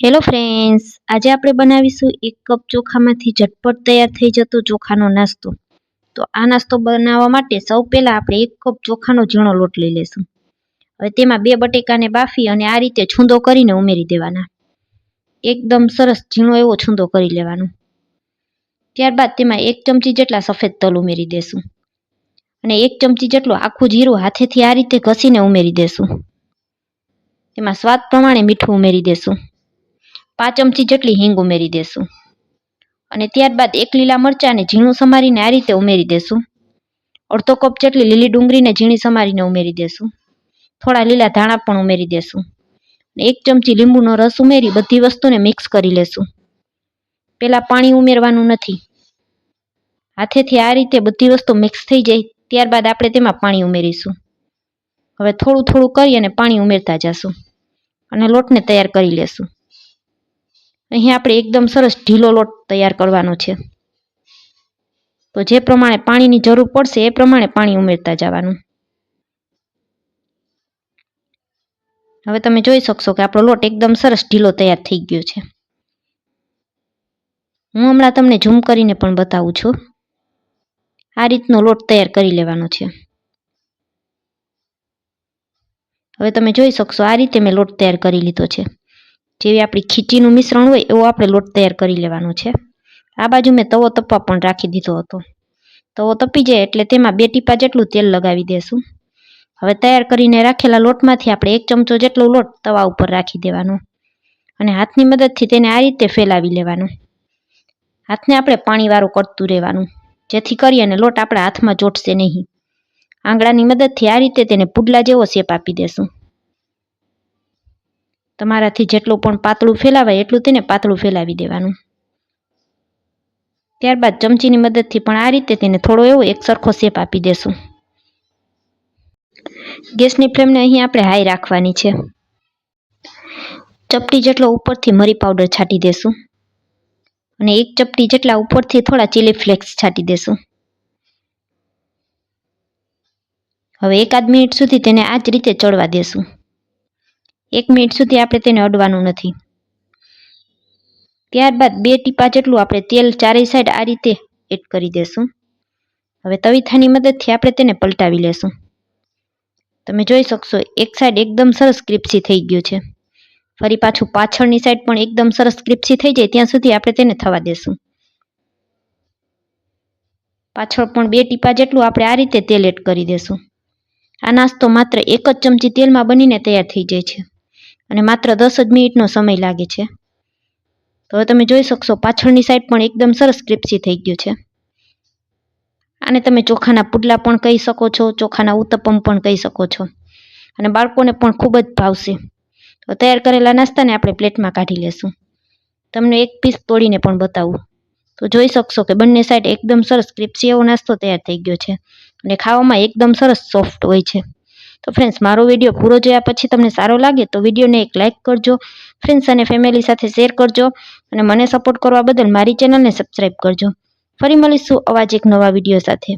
Hello friends આજે આપણે બનાવીશું એક કપ ચોખામાંથી ઝટપટ તૈયાર થઈ જતો ચોખાનો નાસ્તો. તો આ નાસ્તો બનાવવા માટે સૌ પહેલાં આપણે એક કપ ચોખાનો ઝીણો લોટ લઈ લેશું હવે તેમાં બે બટેકાને બાફી અને આ રીતે છૂંદો કરીને ઉમેરી દેવાના. એકદમ સરસ ઝીણો એવો છૂંદો કરી લેવાનો. ત્યારબાદ તેમાં એક ચમચી જેટલા સફેદ તલ ઉમેરી દેશું. અને એક ચમચી જેટલું આખું જીરું હાથેથી આ રીતે ઘસીને ઉમેરી દેશું. તેમાં સ્વાદ પ્રમાણે મીઠું ઉમેરી દેશું. પાંચ ચમચી જેટલી હિંગ ઉમેરી દેશું. અને ત્યારબાદ એક લીલા મરચાંને ઝીણું સમારીને આ રીતે ઉમેરી દેશું. અડધો કપ જેટલી લીલી ડુંગળીને ઝીણી સમારીને ઉમેરી દેશું. થોડા લીલા ધાણા પણ ઉમેરી દેશું. એક ચમચી લીંબુનો રસ ઉમેરી બધી વસ્તુને મિક્સ કરી લેશું. પહેલાં પાણી ઉમેરવાનું નથી. હાથેથી આ રીતે બધી વસ્તુ મિક્સ થઈ જાય, ત્યારબાદ આપણે તેમાં પાણી ઉમેરીશું. હવે થોડું થોડું કરી અને પાણી ઉમેરતા જશું. અને લોટને તૈયાર કરી લેશું. અહીં આપણે એકદમ સરસ ઢીલો લોટ તૈયાર કરવાનો છે. તો જે પ્રમાણે પાણીની જરૂર પડશે એ પ્રમાણે પાણી ઉમેરતા જવાનું. હવે તમે જોઈ શકશો કે આપણો લોટ એકદમ સરસ ઢીલો તૈયાર થઈ ગયો છે. હું હમણાં તમને ઝૂમ કરીને પણ બતાવું છું. આ રીતનો લોટ તૈયાર કરી લેવાનો છે. હવે તમે જોઈ શકશો આ રીતે મેં લોટ તૈયાર કરી લીધો છે. જેવી આપણી ખીચીનું મિશ્રણ હોય એવો આપણે લોટ તૈયાર કરી લેવાનો છે. આ બાજુ મેં તવો તપવા પણ રાખી દીધો હતો. તવો તપી જાય એટલે તેમાં બે ટીપા જેટલું તેલ લગાવી દેશું. હવે તૈયાર કરીને રાખેલા લોટમાંથી આપણે એક ચમચો જેટલો લોટ તવા ઉપર રાખી દેવાનો. અને હાથની મદદથી તેને આ રીતે ફેલાવી લેવાનો. હાથને આપણે પાણીવાળું કરતું રહેવાનું. જેથી કરી અને લોટ આપણા હાથમાં ચોટશે નહીં. આંગળાની મદદથી આ રીતે તેને પુડલા જેવો શેપ આપી દેશું. તમારાથી જેટલું પણ પાતળું ફેલાવાય એટલું તેને પાતળું ફેલાવી દેવાનું. ત્યારબાદ ચમચીની મદદથી પણ આ રીતે તેને થોડો એવો એક સરખો શેપ આપી દેશું. ગેસની ફ્લેમને અહીં આપણે હાઈ રાખવાની છે. ચપટી જેટલો ઉપરથી મરી પાવડર છાંટી દેશું. અને એક ચપટી જેટલા ઉપરથી થોડા ચીલી ફ્લેક્સ છાંટી દેશું. હવે એકાદ મિનિટ સુધી તેને આ જ રીતે ચડવા દેશું. એક મિનિટ સુધી આપણે તેને અડવાનું નથી. ત્યારબાદ બે ટીપા જેટલું આપણે તેલ ચારેય સાઈડ આ રીતે એડ કરી દેશું. હવે તવીથાની મદદથી આપણે તેને પલટાવી લેશું. તમે જોઈ શકશો, એક સાઈડ એકદમ સરસ ક્રિપ્સી થઈ ગયું છે. ફરી પાછું પાછળની સાઈડ પણ એકદમ સરસ ક્રિપ્સી થઈ જાય ત્યાં સુધી આપણે તેને થવા દેશું. પાછળ પણ બે ટીપા જેટલું આપણે આ રીતે તેલ એડ કરી દેશું. આ નાસ્તો માત્ર એક જ ચમચી તેલમાં બનીને તૈયાર થઈ જાય છે. અને માત્ર દસ જ મિનિટનો સમય લાગે છે. તો હવે તમે જોઈ શકશો, પાછળની સાઈડ પણ એકદમ સરસ ક્રિપ્સી થઈ ગયું છે. આને તમે ચોખાના પુડલા પણ કહી શકો છો, ચોખાના ઉત્તપમ પણ કહી શકો છો. અને બાળકોને પણ ખૂબ જ ભાવશે. તો તૈયાર કરેલા નાસ્તાને આપણે પ્લેટમાં કાઢી લેશું. તમને એક પીસ તોડીને પણ બતાવું. તો જોઈ શકશો કે બંને સાઈડ એકદમ સરસ ક્રિપ્સી એવો નાસ્તો તૈયાર થઈ ગયો છે. અને ખાવામાં એકદમ સરસ સોફ્ટ હોય છે. તો ફ્રેન્ડ્સ મારો વીડિયો પૂરો જોયા પછી તમને સારો લાગે તો વિડીયોને એક લાઇક કરજો. ફ્રેન્ડ્સ અને ફેમિલી સાથે શેર કરજો અને મને સપોર્ટ કરવા બદલ મારી ચેનલને સબસ્ક્રાઈબ કરજો. ફરી મળીશું અવાજ એક નવા વીડિયો સાથે.